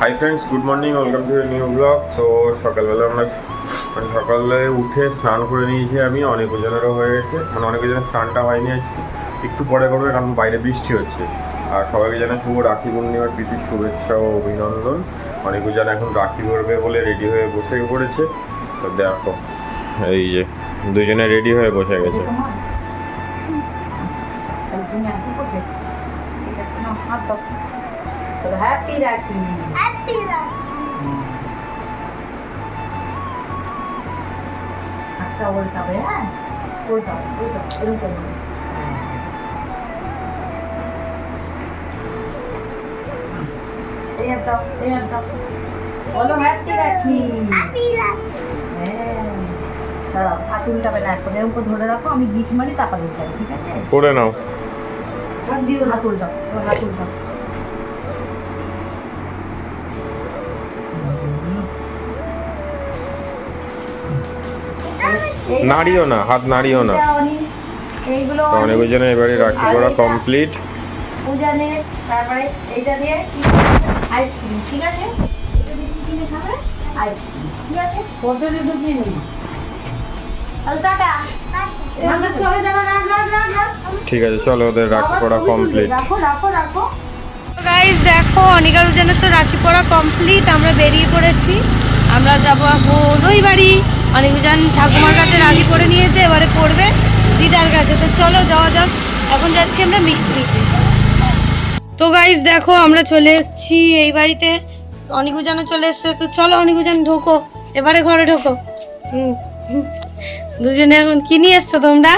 Hi friends good morning welcome to new blog তো সকালবেলা আমরা মানে সকালে উঠে স্নান করে নিয়েছি আমি, অনেক ওজনেরও হয়ে গেছে। মানে অনেক ওজনের স্নানটা হয়নি আজকে। একটু পরে করবে, কারণ বাইরে বৃষ্টি হচ্ছে। আর সবাইকে জানাই শুভ রাখি পূর্ণিমার প্রীতির শুভেচ্ছা ও অভিনন্দন। অনেক জন এখন রাখি করবে বলে রেডি হয়ে বসে পড়েছে। তো দেখো, এই যে দুজনে রেডি হয়ে বসে গেছে। হ্যাপি রাখি হাতটা উল্টাবে হ্যাঁ উল্টাবে উল্টাবে এরকম দাও এই হাত দাও বলো হ্যাপি রাখি হ্যাঁ দাঁড়াও হাত উল্টাবে না এখন এরকম ধরে রাখো আমি গিট মারি তারপর উল্টাবে ঠিক আছে করে নাও হাত দিও হাত উল্টাও হাত উল্টাও নাড়িও না হাত নাড়িও না। অনেক ওজনে এবারে রাখি করা কমপ্লিট পূজানে তারপরে এইটা দিয়ে কি আইসক্রিম ঠিক আছে? এটা দিয়ে কি কিনে খাবে? আইসক্রিম ঠিক আছে? হোটেলে ঢুকিয়ে নিন তাহলে টাটা। এবার চলে ঠিক আছে ওদের রাখি করা কমপ্লিট রাখো রাখো রাখো। গাইজ দেখো অনিকা রুজানের তো রাখি পড়া কমপ্লিট আমরা বেরিয়ে পড়েছি। আমরা যাব এখন ওই বাড়ি অনিকুজান ঠাকুমার কাছে রাখি পরে নিয়েছে, এবারে পড়বে দিদার কাছে। তো চলো যাওয়া যাক, এখন যাচ্ছি আমরা মিষ্টি নিতে। তো গাইজ দেখো আমরা চলে এসেছি এই বাড়িতে। অনিকুজানও চলে এসছে, তো চলো অনিকুজান ঢোকো, এবারে ঘরে ঢোকো। দুজনে এখন কি নিয়ে এসছো তোমরা?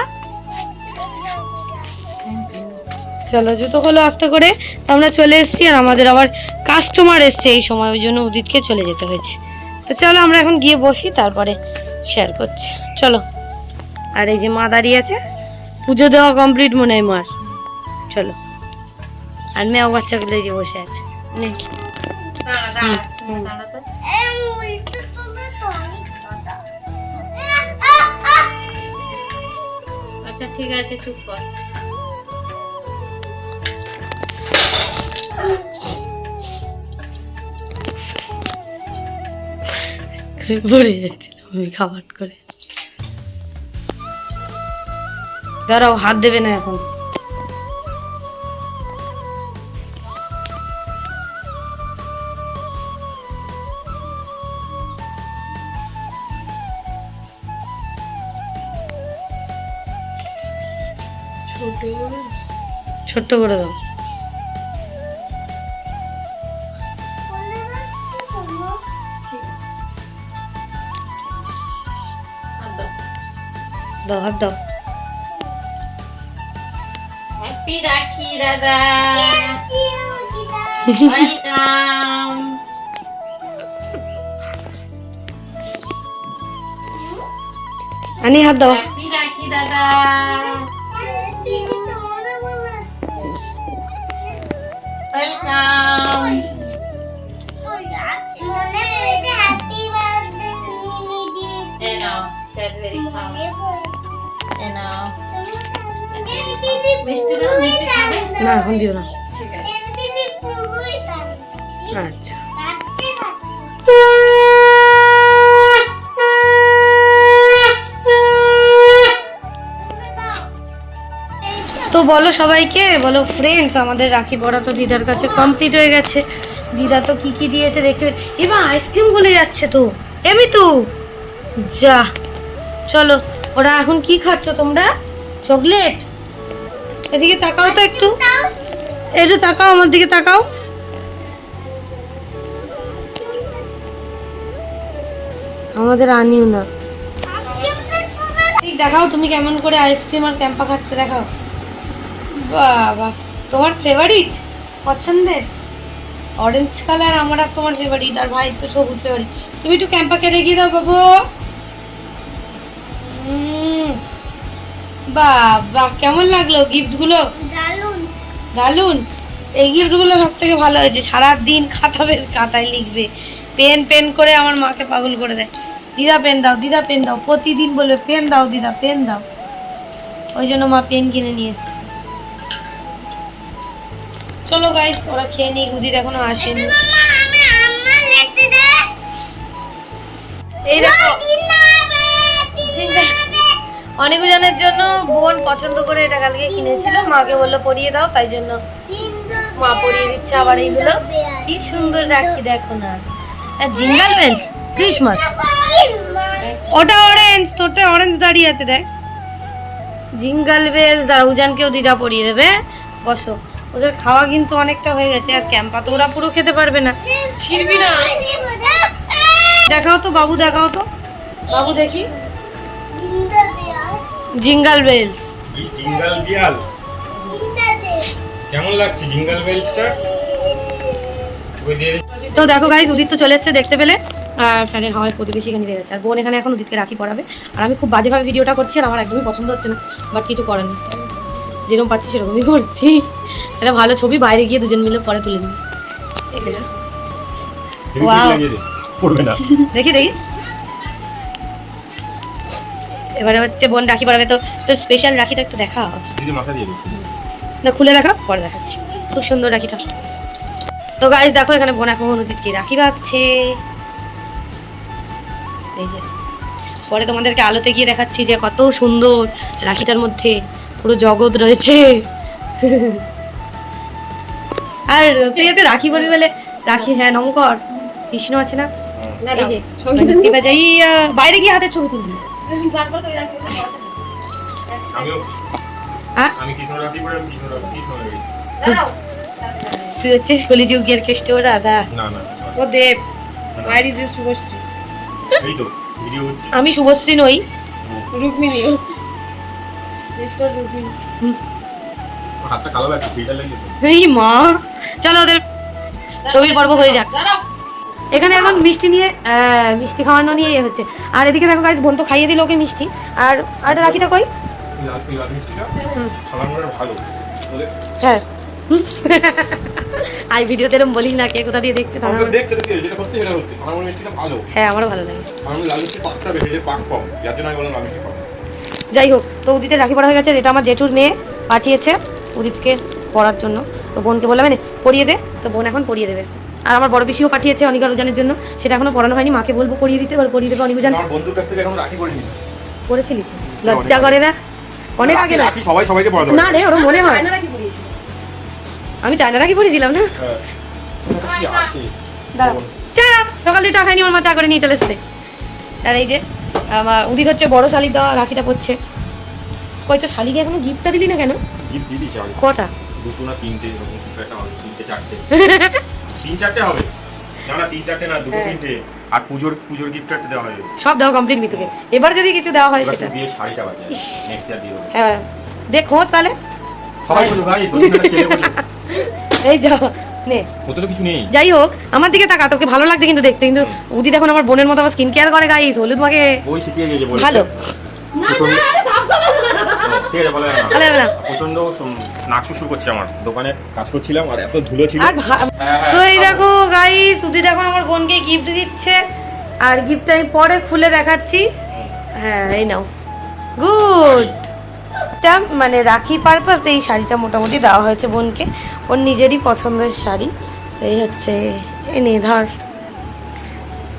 চলো, জুতো খোলো আস্তে করে। তো আমরা চলে এসেছি আর আমাদের আবার কাস্টমার এসছে এই সময়, ওই জন্য উদিতকে চলে যেতে হয়েছে। তো চলো আমরা এখন গিয়ে বসি, তারপরে শেয়ার করছি। চলো। আর এই যে মা দাঁড়িয়ে আছে পুজো দেওয়া কমপ্লিট মনে হয় মার। চলো। আর মেয়েও বাচ্চাগুলো যে বসে আছে। নে। হুম, হুম। আচ্ছা ঠিক আছে চুপ কর। পড়ে যাচ্ছিলাম আমি খাবার করে। দাঁড়াও হাত দেবে না এখন। ছোট্ট করে দাও। দাও হাত দাও। হ্যাপি রাখি দাদা। ওয়েলকাম আনি হাত দাও। হ্যাপি রাখি দাদা। ওয়েলকাম না এখন দিও না। আচ্ছা। তো বলো সবাইকে বলো ফ্রেন্ডস আমাদের রাখি পড়া তো দিদার কাছে কমপ্লিট হয়ে গেছে। দিদা তো কি কি দিয়েছে দেখতে এবার আইসক্রিম গলে যাচ্ছে তো। এমি তো যা। চলো ওরা এখন কি খাচ্ছ তোমরা? চকলেট এদিকে তাকাও তো একটু। একটু তাকাও আমার দিকে তাকাও। আমাদের আনিও না দেখাও তুমি কেমন করে আইসক্রিম আর ক্যাম্পা খাচ্ছ দেখাও। বাবা তোমার ফেভারিট পছন্দের? অরেঞ্জ কালার আমার আর তোমার ফেভারিট আর ভাই তো সবুজ ফেভারিট তুমি একটু ক্যাম্পাকে রেখে দাও বাবু। উম, বাহ কেমন লাগল গিফটগুলো দারুণ এই গিফটগুলো সব থেকে ভালো হয়েছে। সারা দিন খাতাবে খাতায় লিখবে। পেন পেন করে আমার মাকে পাগল করে দেয়। দিদা পেন দাও দিদা পেন দাও। প্রতিদিন বলবে পেন দাও দিদা পেন দাও। ওই জন্য মা পেন কিনে নিয়ে এসছে। চলো গাইস ওরা খেয়ে নিই গুদির এখনও আসেনি। এই দেখো। অনেকজনের জন্য বোন পছন্দ করে এটা কালকে কিনেছিল। মাকে বলল পরিয়ে দাও তাই জন্য মা পরিয়ে দিচ্ছে আবার এইগুলো। কি সুন্দর রাখি দেখো না। Jingle bells Christmas. ওটা অরেঞ্জ তোরটা অরেঞ্জ দাঁড়িয়ে আছে দেখ। জিঙ্গাল বেলস দাঁড়া উজানকেও দিদা পরিয়ে দেবে। বসো। ওদের খাওয়া কিন্তু অনেকটা হয়ে গেছে আর ক্যাম্পা তো ওরা পুরো খেতে পারবে না। ছিড়বি না। দেখাও তো বাবু দেখাও তো। বাবু দেখি। Jingle bells jingle bells. কেমন লাগছে জিঙ্গাল বেলসটা তো দেখো গাইজ উদিত তো চলে এসছে দেখতে পেলে। আর ফ্যানের হাওয়ায় প্রতিবেশী এখানে গেছে। আর বোন এখানে এখন উদিতকে রাখি পড়াবে আর আমি খুব বাজেভাবে ভিডিওটা করছি আর আমার একদমই পছন্দ হচ্ছে না। বাট কিছু করার নেই। যেরকম পাচ্ছি সেরকমই করছি। এটা ভালো ছবি বাইরে গিয়ে দুজন মিলে পরে তুলে নিই. দেখি দেখি। এবারে হচ্ছে বোন রাখি পড়াবে তো তো স্পেশাল রাখিটা একটু দেখা দিদি মাথা দিয়ে দিচ্ছি না খুলে দেখা পরে দেখাচ্ছি। খুব সুন্দর রাখিটা। তো গাইজ দেখো এখানে বোন এখন উদিতকে রাখি বাঁধছে। এই যে পরে তোমাদেরকে আলোতে গিয়ে দেখাচ্ছি যে কত সুন্দর রাখিটার মধ্যে পুরো জগৎ রয়েছে। আর তুই এতে রাখি বলবি বলে রাখি হ্যাঁ নমকর কৃষ্ণ আছে না? এই যে যাইয়া বাইরে গিয়ে হাতের ছবি তুলবি। আমিও হ্যাঁ? হয়ে তুই হচ্ছিস কলিযুগের কেষ্ট রাধা না না ও দেব। Where is Subhashree? এই তো ভিডিও হচ্ছে। আমি শুভশ্রী নই। রুক্মিণী। হাতটা কালো লাগছে ফিল্টার লাগিয়ে এই মা। চলো ওদের ছবির পর্ব হয়ে যাক। এখানে এখন মিষ্টি নিয়ে মিষ্টি খাওয়ানো নিয়ে হচ্ছে। আর এদিকে দেখো গাইজ বোন তো খাইয়ে দিল ওকে মিষ্টি। আর আর রাখিটা কই? হ্যাঁ। আই ভিডিওতে এরকম বলিস না কে কোথা দিয়ে দেখছে তারা দেখতে দেখতে যেটা করতে সেটা হচ্ছে আমার মিষ্টিটা ভালো। হ্যাঁ আমারও ভালো লাগে। আমার লাল মিষ্টি পাকটা বেশি যে পাক কম। যার জন্য আমি বললাম লাল মিষ্টি কম যাই হোক তো উদিতের রাখি পড়া হয়ে গেছে। এটা আমার জেঠুর মেয়ে পাঠিয়েছে উদিতকে পড়ার জন্য। তো বোনকে বললাম "নে, পড়িয়ে দে। তো বোন এখন পড়িয়ে দেবে। আর আমার বড় পিসিও পাঠিয়েছে অনিকা রোজানের জন্য। সেটা এখনও পড়ানো হয়নি মাকে বলব পড়িয়ে দিতে এবার পড়িয়ে দেবে অনিকা আমার বন্ধুর কাছ থেকে এখন রাখি করিনি পড়েছিলি? লজ্জা করে না? অনেক আগে না সবাই সবাইকে পড়া দেবে না রে ওর মনে হয়। আমি চায়না রাখি পড়েছিলাম না? হ্যাঁ। দাঁড়াও চা সকাল দিয়ে চা খাইনি আমার মা চা করে নিয়ে চলে এসছে। আর এই যে আমার উদিত হচ্ছে বড় শালির দেওয়া রাখিটা পড়ছে কই তো শালিকে এখনও গিফটটা দিলি না কেন? গিফট দিয়েছে কটা? দুটো না তিনটে এরকম কিছু একটা তিনটে চারটে। তিন চারটে হবে। না না তিন চারটে না দুটো হ্যাঁ। তিনটে। আর পুজোর পুজোর গিফট একটা দেওয়া সব দেওয়া কমপ্লিট মিতুকে। এবার যদি কিছু দেওয়া হয় সেটা। বিয়ে শাড়িটা ইস। নেক্সট ইয়ার দিয়ে হ্যাঁ। দেখ খোঁজ তাহলে। সবাই ভাই এই যা নে। তো কিছু নেই। যাই হোক আমার দিকে তাকা তোকে ভালো লাগছে কিন্তু দেখতে। কিন্তু উদি এখন আমার বোনের মতো আবার স্কিন কেয়ার করে গাইস হলুদ মাকে ওই শিখিয়ে ভালো। ঠিক আছে বলে না ভালো হবে না প্রচণ্ড নাক শুশু করছে আমার। দোকানে কাজ করছিলাম আর এত ধুলো ছিল। আর ভা- হ্যাঁ, হ্যাঁ, তো এই দেখো গাইস উদি এখন আমার বোনকে গিফট দিচ্ছে। আর গিফটটা আমি পরে খুলে দেখাচ্ছি। হ্যাঁ এই নাও। গুড এটা মানে রাখি পারপাস এই শাড়িটা মোটামুটি দেওয়া হয়েছে বোনকে। ওর নিজেরই পছন্দের শাড়ি। এই হচ্ছে এই নে ধর।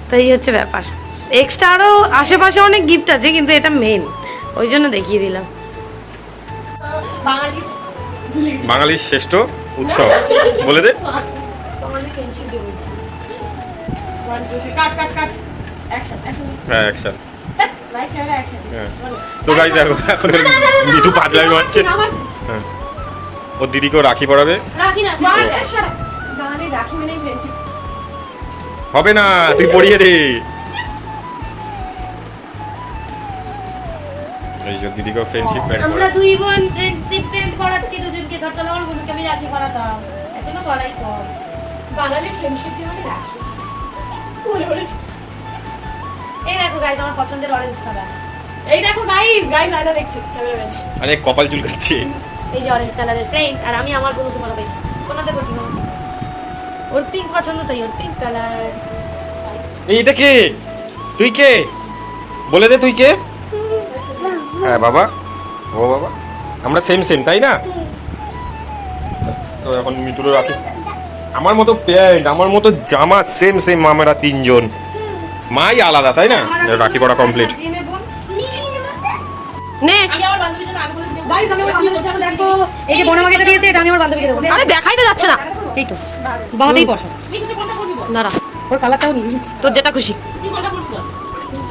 তো এই হচ্ছে ব্যাপার। এক্সট্রা আরও আশেপাশে অনেক গিফট আছে কিন্তু এটা মেন ওই জন্য দেখিয়ে দিলাম। বাঙালির শ্রেষ্ঠ উৎসব। বলে দে। হ্যাঁ হ্যাঁ তো গাই দেখো এখন মিঠু পাঁচ মারছে হ্যাঁ। ওর দিদিকেও রাখি পড়াবে হবে না তুই পড়িয়ে দে। এই যে ফ্রেন্ডশিপ ব্যান্ড আমরা দুই বোন ফ্রেন্ডশিপ ব্যান্ড করাচ্ছি দুজনকে ধর চলো আমার বোনকে আমি রাখি করাতাম এখনও করাই কম এই দেখো গাইজ আমার পছন্দের অরেঞ্জ কালার এই দেখো গাইস গাইস আয়না দেখছি। আরে কপাল চুলকাচ্ছে। এই যে অরেঞ্জ কালারের ফ্রেন্ড আর আমি আমার বন্ধু বোনকে পরাবে কোনাতে বটি ওর পিঙ্ক পছন্দ তাই ওর পিঙ্ক কালার এই এটা কে? তুই কে? বলে দে তুই কে? হ্যাঁ বাবা। ও বাবা। আমরা সেম সেম তাই না? তো এখন মিতুরও রাখি আমার মতো প্যান্ট আমার মতো জামা সেম সেম আমরা তিনজন। মাই আলাদা তাই না? রাখি পড়া কমপ্লিট নে আমার বান্ধবীর জন্য আগে বলেছি গাইস আমি আমার বান্ধবীর জন্য দেখো। এই যে বোন আমাকে এটা দিয়েছে এটা আমি আমার বান্ধবীকে দেবো। আরে দেখাই তো যাচ্ছে না। এই তো। বসো। দাঁড়া। ওর কালারটাও নিয়ে যেটা খুশি।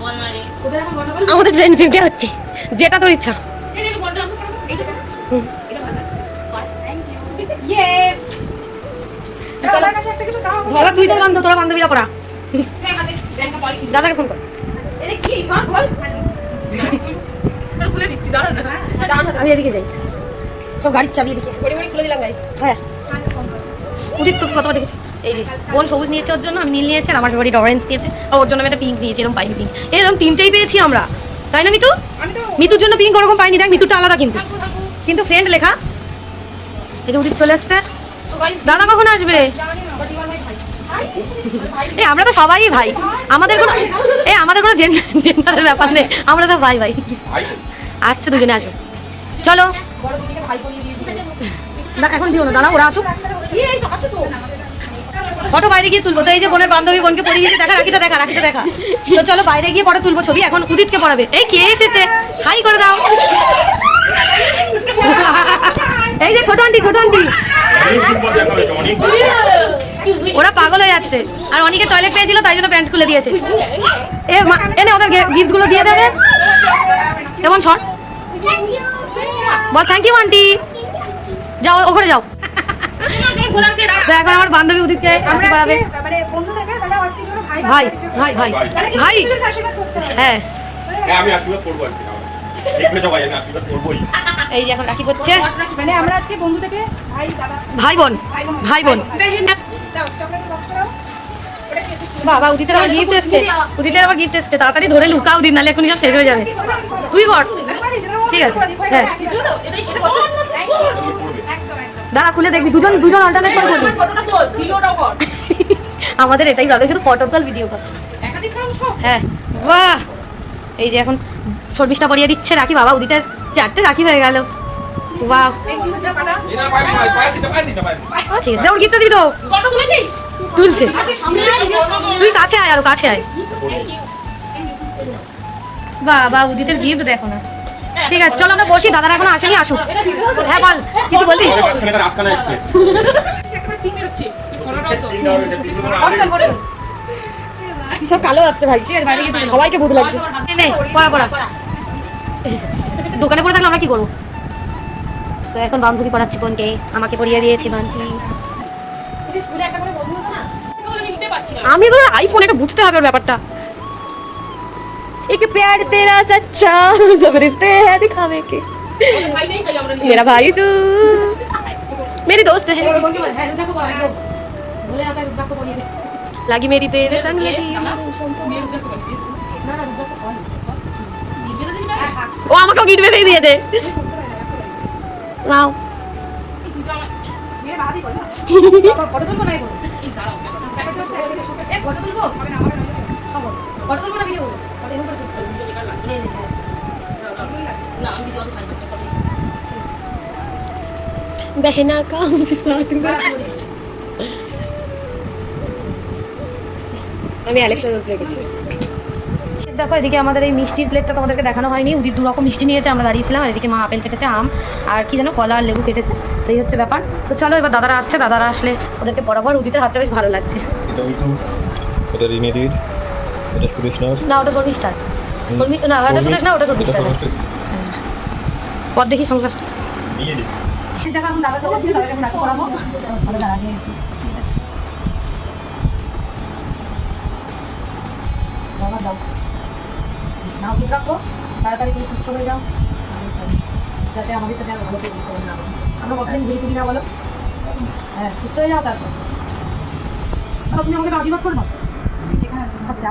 বল না রে আমাদের ফ্রেন্ডশিপটা হচ্ছে। যেটা তোর ইচ্ছা। এই রে কোনটা এইটা হুম। ইয়ে। ধরা তুই তোর বান্ধব তোরা বান্ধবীরা পড়া। দাদাকে ফোন কর। আমি এদিকে যাই। সব গাড়ির চাবি এদিকে। বড়ি বড়ি খুলে দিলাম হ্যাঁ। উদিত তোকে কতবার দেখেছি? এই যে বোন সবুজ নিয়েছে ওর জন্য আমি নীল নিয়েছি আমার বাড়ি অরেঞ্জ নিয়েছে। আর ওর জন্য আমি একটা পিঙ্ক নিয়েছি এরকম পাইনি পিঙ্ক এরকম তিনটেই পেয়েছি আমরা। তাই না মিতু? মিতুর জন্য পিঙ্ক ওরকম পাইনি। দেখ মিতুরটা আলাদা কিন্তু। কিন্তু ফ্রেন্ড লেখা। এই যে উদিত চলে এসছে দাদা কখন আসবে? এই আমরা তো সবাই ভাই। আমাদের কোনো এই আমাদের কোনো জেন্ডারের ব্যাপার নেই। আমরা তো ভাই ভাই। আসছে দুজনে আসবে চলো। না এখন দিও না দাঁড়া ওরা আসুক। এই তো আছে তো। ফটো বাইরে গিয়ে তুলবো। তো এই যে বোনের বান্ধবী বোনকে পরিয়ে দিয়েছে, দেখা, রাখিটা দেখা রাখিটা দেখা। তো চলো বাইরে গিয়ে পরে তুলবো ছবি, এখন উদিতকে পড়াবে। এই কে এসেছে? হাই করে দাও। এই যে ছোট আন্টি ছোট আন্টি। ওরা পাগল হয়ে যাচ্ছে। আর অনেকে টয়লেট পেয়েছিল, তাই জন্য প্যান্ট খুলে দিয়েছে। এ এনে ওদের গিফটগুলো দিয়ে দেবে এমন ছট বল থ্যাংক ইউ আন্টি যাও, ওখানে যাও। তো এখন আমার বান্ধবী উদিতকে আন্টি পড়াবে ভাই ভাই ভাই ভাই হ্যাঁ হ্যাঁ আমি আশীর্বাদ করব আজকে দেখবে সবাই আমি আশীর্বাদ করবোই এই এখন রাখি করছে মানে আমরা আজকে বন্ধু থেকে ভাই দাদা ভাই বোন ভাই বোন দাও চকলেট বক্স করো বাবা উদিতের আবার গিফট এসছে উদিতের আবার গিফট এসছে তাড়াতাড়ি ধরে লুকাও দিন নাহলে এখনই সব শেষ হয়ে যাবে তুই কর ঠিক আছে হ্যাঁ দাঁড়া খুলে দেখবি। দুজন দুজন অল্টারনেট করে করবি আমাদের এটাই ভালো শুধু ফটো কল ভিডিও কল। একাধিক ফ্রেম সব? হ্যাঁ। বাহ! এই যে এখন চব্বিশটা পরিয়ে দিচ্ছে রাখি বাবা উদিতের চারটে রাখি হয়ে গেল। পাটা ঠিক আছে ওর গিফটটা দিবি তো। তুলছে। সামনে তুই কাছে আয় আরও কাছে আয়। বাবা উদিতের গিফট দেখো না। ঠিক আছে চলো আমরা বসি দাদারা এখন আসেনি আসুক। হ্যাঁ বল কিছু বলবি সব কালো আসছে ভাই। সবাইকে ভূত লাগছে। পড়া পড়া দোকানে পড়ে থাকলে আমরা কি করব? তো এখন বান্ধবী পড়াচ্ছি বোনকে। আমাকে পড়িয়ে দিয়েছে বান্ধবী। আমি আইফোন এটা বুঝতে হবে ওর ব্যাপারটা। प्यार तेरा सच्चा सब रिश्ते हैं दिखावे के আমাদের ভাই নেই তাই আমরা मेरा भाई तू मेरी दोस्त है लगी मेरी तेरे संग लगी ও আমাকেও গিট বেঁধে দিয়ে দে নাও ফটো তুলবো না ফটো তুলবো ফটো তুলবো না ভিডিও बहना का मुझे साथ में আমি অ্যালেক্সার উপরে গেছি দেখো এদিকে আমাদের এই মিষ্টির প্লেটটা তোমাদেরকে দেখানো হয়নি উদিত দু রকম মিষ্টি নিয়েছে আমরা দাঁড়িয়েছিলাম আর এদিকে মা আপেল কেটেছে আম আর কি যেন কলা আর লেবু কেটেছে তো এই হচ্ছে ব্যাপার তো চলো এবার দাদারা আসছে দাদারা আসলে ওদেরকে বরাবর উদিতের হাতটা বেশ ভালো লাগছে এটা কিন্তু এটা রিনেদির এটা সুরেশ নাথ না ওটা করবি করবি না ওটা না ওটা করবি পর দেখি এখন এখন দাও। নাও ঠিক রাখো। তাড়াতাড়ি তুমি সুস্থ হয়ে যাও। যাতে আমাদের সাথে আর ভালো করে দিতে না। পারে। আমরা কতদিন ঘুরে ফিরি না বলো? হ্যাঁ সুস্থ হয়ে যাও তারপর। তুমি আমাকে আশীর্বাদ করব আচ্ছা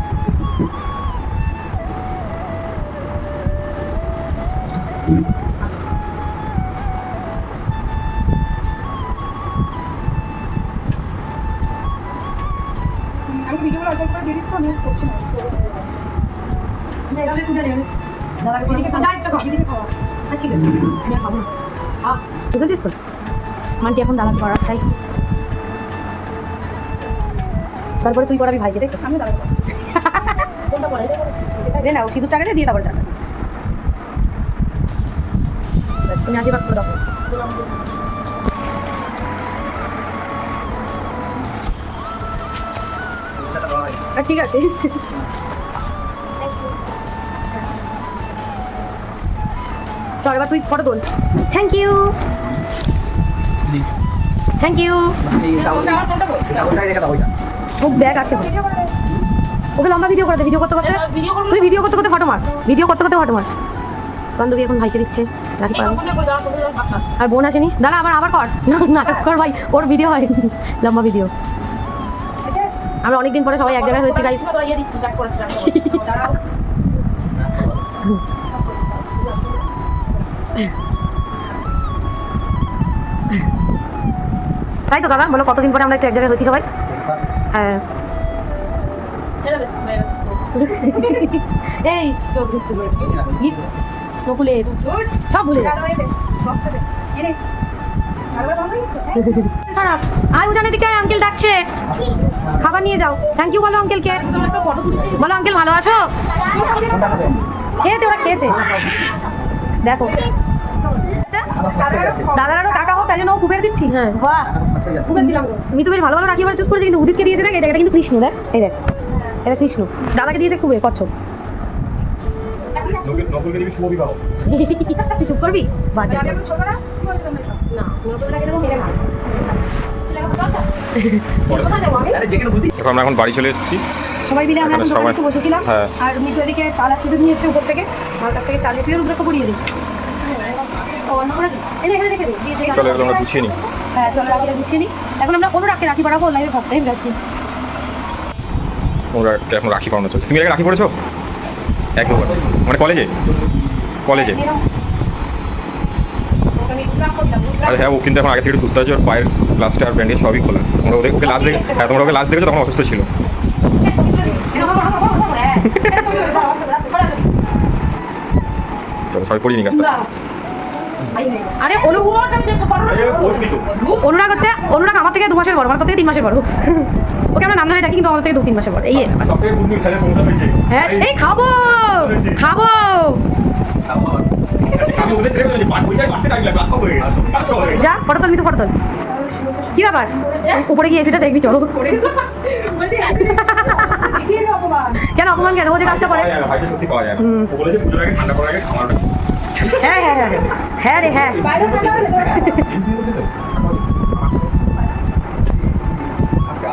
বুঝেছিস তো? মানটি এখন দালান করা তাই। তারপরে তুই পড়াবি ভাইকে দেখ আমি দাঁড়াবো দে না ও সিঁদুর টাকাটা দিয়ে তারপর টাকা তুমি আশীর্বাদ করে দাও। আচ্ছা, ঠিক আছে। চল এবার তুই ফটো তোল। থ্যাংক ইউ থ্যাংক ইউ ও ব্যাগ আছে। ওকে লম্বা ভিডিও করে দে ভিডিও করতে করতে। তুই ভিডিও করতে করতে ফটো মার। ভিডিও করতে করতে ফটো মার। বান্ধবী এখন ভাইকে দিচ্ছে রাখি আর বোন আসেনি? দাঁড়া আবার আবার কর। না নাটক কর ভাই ওর ভিডিও হয়। লম্বা ভিডিও আমরা অনেকদিন পরে সবাই এক জায়গায় হয়েছি গাইস তাই তো দাদা? বলো কতদিন পরে আমরা একটু এক জায়গায় হয়েছি সবাই? হ্যাঁ। এই চোখ সব ভুলে খারাপ। দিকে আঙ্কেল ডাকছে। খাবার নিয়ে যাও। থ্যাংক ইউ বলো আঙ্কেলকে বলো আঙ্কেল ভালো আছো? খেয়েছে ওরা খেয়েছে। দেখো। দাদারও টাকা হোক তাই জন্য ও দিচ্ছি। হ্যাঁ। বাহ। বেশ ভালো ভালো রাখি চুজ করেছি কিন্তু উদিতকে দিয়েছে দেখ এটা কিন্তু কৃষ্ণ দেখ। এই দেখ এটা কৃষ্ণ। দাদাকে দিয়েছে কুবে কচ্ছপ। নকুলকে দিবি শুভ বিবাহ। তুই চুপ করবি? বাজে আমি এখন ছোট না কি বলছো তোমরা এসব? না। নতুনটাকে দেবো মেরে মার দেখো এখন বাড়ি চলে এসেছি। সবাই মিলে আমরা সবাই- বসেছিলাম। হ্যাঁ। আর এদিকে চাল আর সিঁদুর নিয়ে এসছে উপর থেকে। আমার কাছ থেকে চাল দিয়ে রুদ্রকে পড়িয়ে দিই। চলো এগুলো আমরা গুছিয়ে নিই। হ্যাঁ চলো রাখিটা গুছিয়ে নিই এখন আমরা কোনো রাখি রাখি পাড়াবো লাইভে ফার্স্ট টাইম রাখি ওরা এখন রাখি পাওয়ানো চলছে তুমি রাখি পড়েছো এক মানে কলেজে কলেজে আরে হ্যাঁ ও কিন্তু এখন আগে থেকে সুস্থ আছে ওর পায়ের প্লাস্টার ব্যান্ডেজ সবই খোলা তোমরা ওদের ওকে লাস্ট দেখে হ্যাঁ তোমরা ওকে লাস্ট দেখেছ তখন অসুস্থ ছিল চলো সবাই পড়িয়ে নি কাজটা আরে অনু অনুরাগ হচ্ছে অনুরাগ আমার থেকে দু মাসের বড় আমার থেকে তিন মাসের বড়। ওকে আমরা নাম ধরে ডাকি কিন্তু আমার থেকে দু তিন মাসের বড়। এই হ্যাঁ এই খাব খাব। যা ফটো তোল মিঠু ফটো তোল। কি ব্যাপার? উপরে গিয়ে সেটা দেখবি চলো? কেন অপমান কেন? ও যে কাজটা করে। না হ্যাঁ হ্যাঁ হ্যাঁ হ্যাঁ। রে হ্যাঁ।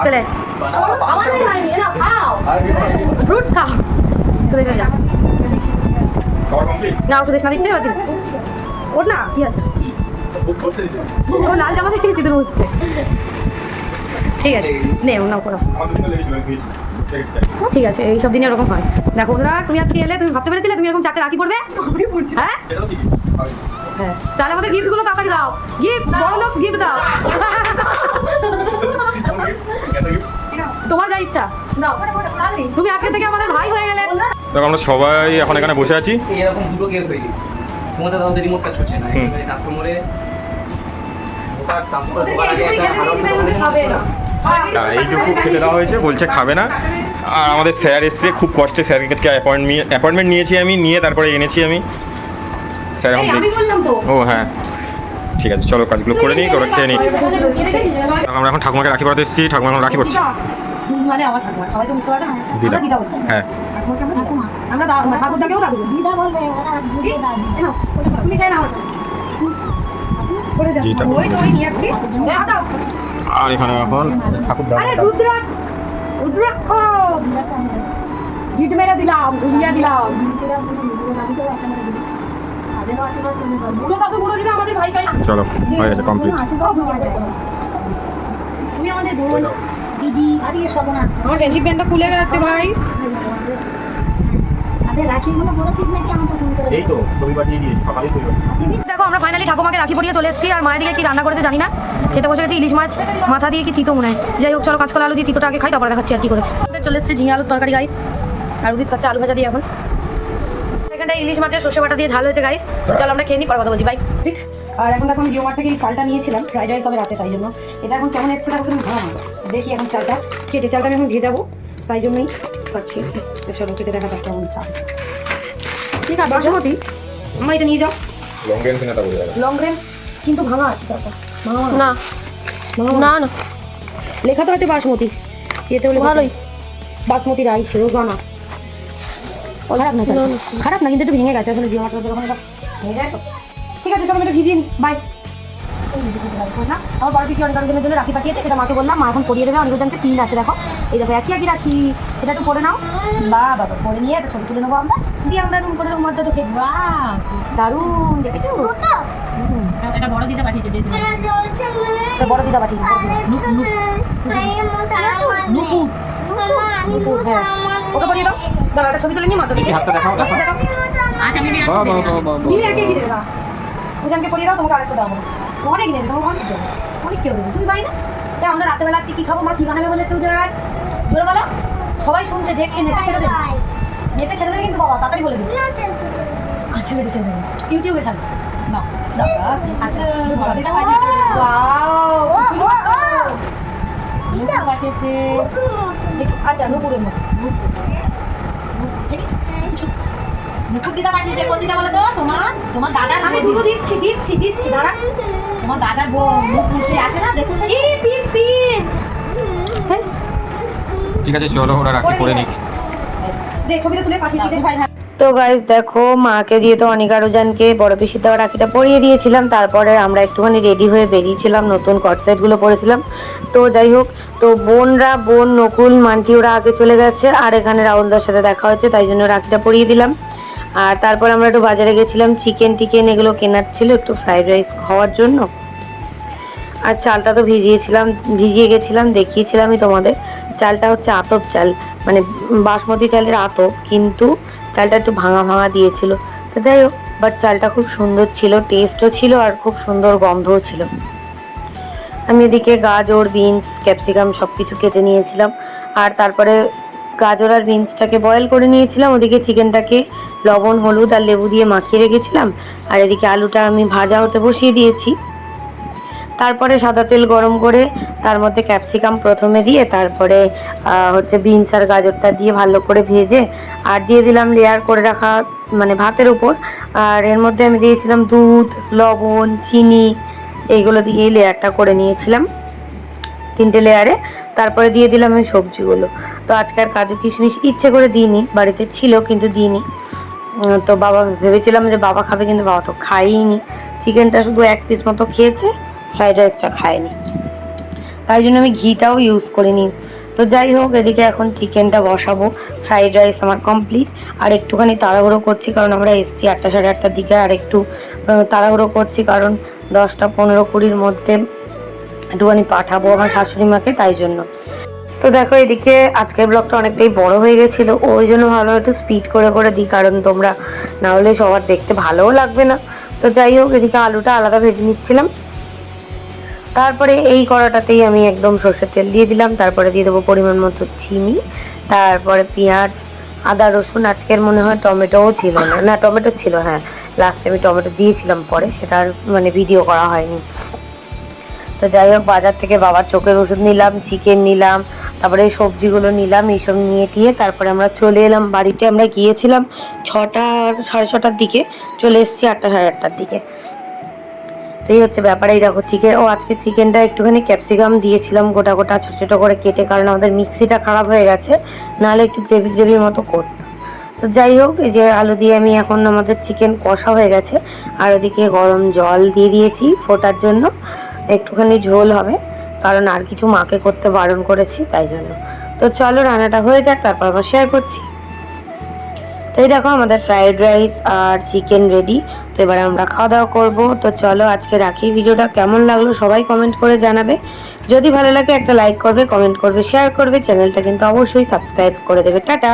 চলে। ফ্রুট খাও। চলে যা না, ওষুধ না দিচ্ছে দিন ওর না, কি আছে? ও লাল জামা দেখে হচ্ছে ঠিক আছে, নে ও নাও করো। ঠিক আছে এইসব দিনে এরকম হয়। দেখো ওরা তুমি আজকে এলে তুমি ভাবতে পেরেছিলে তুমি এরকম চারটে রাখি পড়বে হ্যাঁ? হ্যাঁ। তাহলে আমাদের গিফটগুলো তাড়াতাড়ি দাও। গিফট বড় লোক গিফট দাও। তোমার যা ইচ্ছা। দাও তুমি আজকে থেকে আমাদের ভাই হয়ে গেলে। দেখো আমরা সবাই এখন এখানে বসে আছি। এরকম দুটো কেস হয়েছে তোমাদের দাদা রিমোট কাজ করছে না হুম। একেবারে ট্রান্সফরমারে ওটা তাই বলতে খাবে না। এইটুকু খেতে দেওয়া হয়েছে বলছে খাবে না। আর আমাদের স্যার এসছে খুব কষ্টে স্যারের কাছে অ্যাপয়েন্টমেন্ট অ্যাপয়েন্টমেন্ট নিয়েছি আমি নিয়ে তারপরে এনেছি আমি। স্যার এখন দেখছি। ও হ্যাঁ। ঠিক আছে চলো কাজগুলো করে নিই ওরা খেয়ে নিই আমরা এখন ঠাকুমাকে রাখি পড়াতে এসেছি ঠাকুমা এখন রাখি মানে আমার ঠাকুমা সবাই তো বুঝতে পারে না। দিদা। আমরা দিদা বলি হ্যাঁ। আমরা আর এখানে এখন ঠাকুর আরে রুদ্রাক রুদ্রাক্ষ হিট মেরে দিলাম উড়িয়ে দিলাম। চলো হয়ে গেছে কমপ্লিট তুমি আমাদের বোন দিদি আরে সর্বনাশ আমার খুলে যাচ্ছে ভাই। আরে রাখিগুলো বলেছিস নাকি আমাকে ফোন করে? এই তো ছবি পাঠিয়ে দিয়েছি সকালে ছবি আমরা ফাইনালি ঠাকুমাকে রাখি পরিয়ে চলে এসেছি। আর মায়ের দিকে কি রান্না করেছে জানি না। খেতে বসে গেছি ইলিশ মাছ, মাথা দিয়ে কি তিতো মনে হয়। যাই হোক, চলো কাঁচকলা আলু দিয়ে তিতোটা আগে খাই, তারপর দেখাচ্ছি আর কি করেছে। চলে এসেছে ঝিঙে আলুর তরকারি গাইস আর উদিত খাচ্ছে আলু ভাজা দিয়ে এখন। এখানটা ইলিশ মাছের সর্ষে বাটা দিয়ে ঝাল হয়েছে গাইস চলো আমরা খেয়ে নিই, পরে কথা বলছি। বাই আর এখন দেখো আমি জিও মার্ট থেকে এই চালটা নিয়েছিলাম। ফ্রাইড রাইস হবে রাতে, তাই জন্য। এটা এখন কেমন এসছে তুমি? ভালো দেখি এখন চালটা। কেটে চালটা আমি এখন ভেজাবো, তাই জন্যই চাচ্ছি তো চলো, কেটে দেখা যাক কেমন চাল। ঠিক আছে বাসমতি আমার এটা নিয়ে যাও। লং গেম কিনা তা বলে লং গ্রেন কিন্তু ভাঙা আছে তারপর। না। না। না। লেখা তো আছে বাসমতি। এতে হলে ভালোই। বাসমতি রাইস রোগানা খারাপ না। খারাপ না কিন্তু একটু ভেঙে গেছে। আসলে জিও মার্ট যখন ভেঙে যায় তো। ঠিক আছে চলো এটা ভিজিয়ে নি। বাই না? আমার বড় পিসি অনেক জন্য রাখি পাঠিয়েছে সেটা মাকে বললাম মা এখন পরিয়ে দেবে অনেক জনকে পিন আছে দেখো। এই দেখো একই একই রাখি। সেটা একটু পরে নাও। বা বাবা পরে নিয়ে একটা ছবি তুলে নেব আমরা। দিয়ে আমরা রুম করে রুম মধ্যে তো খেয়ে দারুণ। দেখেছ? এটা বড় পাঠিয়েছে দিদা পাঠিয়ে হ্যাঁ। ওকে পরিয়ে দাও। দাঁড়া একটা ছবি তুলে নিয়ে মাকে হাতটা দেখাও দেখাও। আচ্ছা আমি বাহ বাহ বাহ তুমি একই একই পরিয়ে দাও তোমাকে আরেকটা দাও। অনেক নেবে তোমাকে অনেক দেবে। অনেক কেউ দেবে তুমি পারি না? তা আমরা রাত্রেবেলা আজকে কি খাব মা কি বানাবে বলে তুই জোরে জোরে বলো সবাই শুনছে দেখছে নেটে ছেড়ে দেবে। নেটে ছেড়ে দেবে কিন্তু বাবা তাড়াতাড়ি বলে দেবে আচ্ছা নেটে ছেড়ে দেবে। ইউটিউবে ছাড়বে না আচ্ছা আচ্ছা নুপুরের মতো মুকুট দিদা পাঠিয়েছে কোন দিদা বলো তো তোমার? তোমার দাদার আমি দুধ দিচ্ছি দিচ্ছি দিচ্ছি দাঁড়া। তোমার দাদার বউ মুখ মুছে আছে না? দেশে এই পিন পিন। ঠিক আছে চলো ওরা রাখি করে নিক। দে ছবিটা তুলে পাঠিয়ে দিই তো গাইজ দেখো মাকে দিয়ে তো অনেক আরও বড় পিসির দেওয়া রাখিটা পরিয়ে দিয়েছিলাম। তারপরে আমরা একটুখানি রেডি হয়ে বেরিয়েছিলাম নতুন কটসেটগুলো পরেছিলাম। তো যাই হোক তো বোনরা বোন নকুল মান্টি ওরা আগে চলে গেছে। আর এখানে রাহুলদার সাথে দেখা হয়েছে তাই জন্য রাখিটা পরিয়ে দিলাম। আর তারপর আমরা একটু বাজারে গেছিলাম চিকেন টিকেন এগুলো কেনার ছিল একটু ফ্রাইড রাইস খাওয়ার জন্য। আর চালটা তো ভিজিয়েছিলাম, ভিজিয়ে গেছিলাম, দেখিয়েছিলামই তোমাদের। চালটা হচ্ছে আতপ চাল মানে বাসমতি চালের আতপ, কিন্তু চালটা একটু ভাঙা ভাঙা দিয়েছিল। তো যাই হোক বাট চালটা খুব সুন্দর ছিল টেস্টও ছিল আর খুব সুন্দর গন্ধও ছিল। আমি এদিকে গাজর বিনস ক্যাপসিকাম সব কিছু কেটে নিয়েছিলাম। আর তারপরে গাজর আর বিনসটাকে বয়েল করে নিয়েছিলাম, ওদিকে চিকেনটাকে লবণ, হলুদ আর লেবু দিয়ে মাখিয়ে রেখেছিলাম। আর এদিকে আলুটা আমি ভাজা হতে বসিয়ে দিয়েছি। তারপরে সাদা তেল গরম করে তার মধ্যে ক্যাপসিকাম প্রথমে দিয়ে তারপরে হচ্ছে বিনস আর গাজরটা দিয়ে ভালো করে ভেজে আর দিয়ে দিলাম লেয়ার করে রাখা মানে ভাতের উপর। আর এর মধ্যে আমি দিয়েছিলাম দুধ, লবণ, চিনি, এইগুলো দিয়ে লেয়ারটা করে নিয়েছিলাম তিনটে লেয়ারে তারপরে দিয়ে দিলাম আমি সবজিগুলো। তো আজকে আর কাজু কিশমিশ ইচ্ছে করে দিইনি, বাড়িতে ছিল কিন্তু দিইনি। তো বাবা ভেবেছিলাম যে বাবা খাবে কিন্তু বাবা তো খাইনি চিকেনটা শুধু এক পিস মতো খেয়েছে ফ্রাইড রাইসটা খায়নি। তাই জন্য আমি ঘিটাও ইউজ করিনি। তো যাই হোক, এদিকে এখন চিকেনটা বসাবো। ফ্রাইড রাইস আমার কমপ্লিট আর একটুখানি তাড়াহুড়ো করছি, কারণ আমরা এসছি আটটা সাড়ে আটটার দিকে। আর একটু তাড়াহুড়ো করছি, কারণ দশটা পনেরো কুড়ির মধ্যে একটুখানি পাঠাবো আমার শাশুড়ি মাকে, তাই জন্য। তো দেখো এদিকে আজকের ব্লগটা অনেকটাই বড় হয়ে গেছিল। ওই জন্য ভালো একটু স্পিড করে করে দিই, কারণ তোমরা না হলে সবার দেখতে ভালোও লাগবে না। তো যাই হোক, এদিকে আলুটা আলাদা ভেজে নিচ্ছিলাম। তারপরে এই কড়াটাতেই আমি একদম সর্ষের তেল দিয়ে দিলাম। তারপরে দিয়ে দেবো পরিমাণ মতো চিনি, তারপরে পেঁয়াজ, আদা, রসুন। আজকের মনে হয় টমেটোও ছিল না। না, টমেটো ছিল হ্যাঁ। লাস্টে আমি টমেটো দিয়েছিলাম পরে, সেটা আর মানে ভিডিও করা হয়নি। তো যাই হোক, বাজার থেকে বাবার চোখের ওষুধ নিলাম, চিকেন নিলাম, তারপরে সবজিগুলো নিলাম, এইসব নিয়ে টিয়ে তারপরে আমরা চলে এলাম বাড়িতে। আমরা গিয়েছিলাম ছটা, সাড়ে ছটার দিকে, চলে এসেছি আটটা, সাড়ে আটটার দিকে। তো এই হচ্ছে ব্যাপার, এই দেখো চিকেন ও আজকে চিকেনটা একটুখানি ক্যাপসিকাম দিয়েছিলাম গোটা গোটা, ছোটো ছোটো করে কেটে, কারণ আমাদের মিক্সিটা খারাপ হয়ে গেছে, নাহলে একটু গ্রেভি গ্রেভির মতো করতাম। তো যাই হোক, এই যে আলু দিয়ে আমি এখন আমাদের চিকেন কষা হয়ে গেছে, আর ওদিকে গরম জল দিয়ে দিয়েছি ফোটার জন্য। একটুখানি ঝোল হবে, কারণ আর কিছু মাকে করতে বারণ করেছি, তাই জন্য। তো চলো রান্নাটা হয়ে যাক, তারপর আবার শেয়ার করছি। তো এই দেখো আমাদের ফ্রাইড রাইস আর চিকেন রেডি তো এবার আমরা খাওয়া দাওয়া করব। তো চলো আজকে রাখি ভিডিওটা। কেমন লাগল সবাই কমেন্ট করে জানাবে। যদি ভালো লাগে একটা লাইক করবে কমেন্ট করবে শেয়ার করবে। চ্যানেলটা কিন্তু অবশ্যই সাবস্ক্রাইব করে দেবে। টাটা!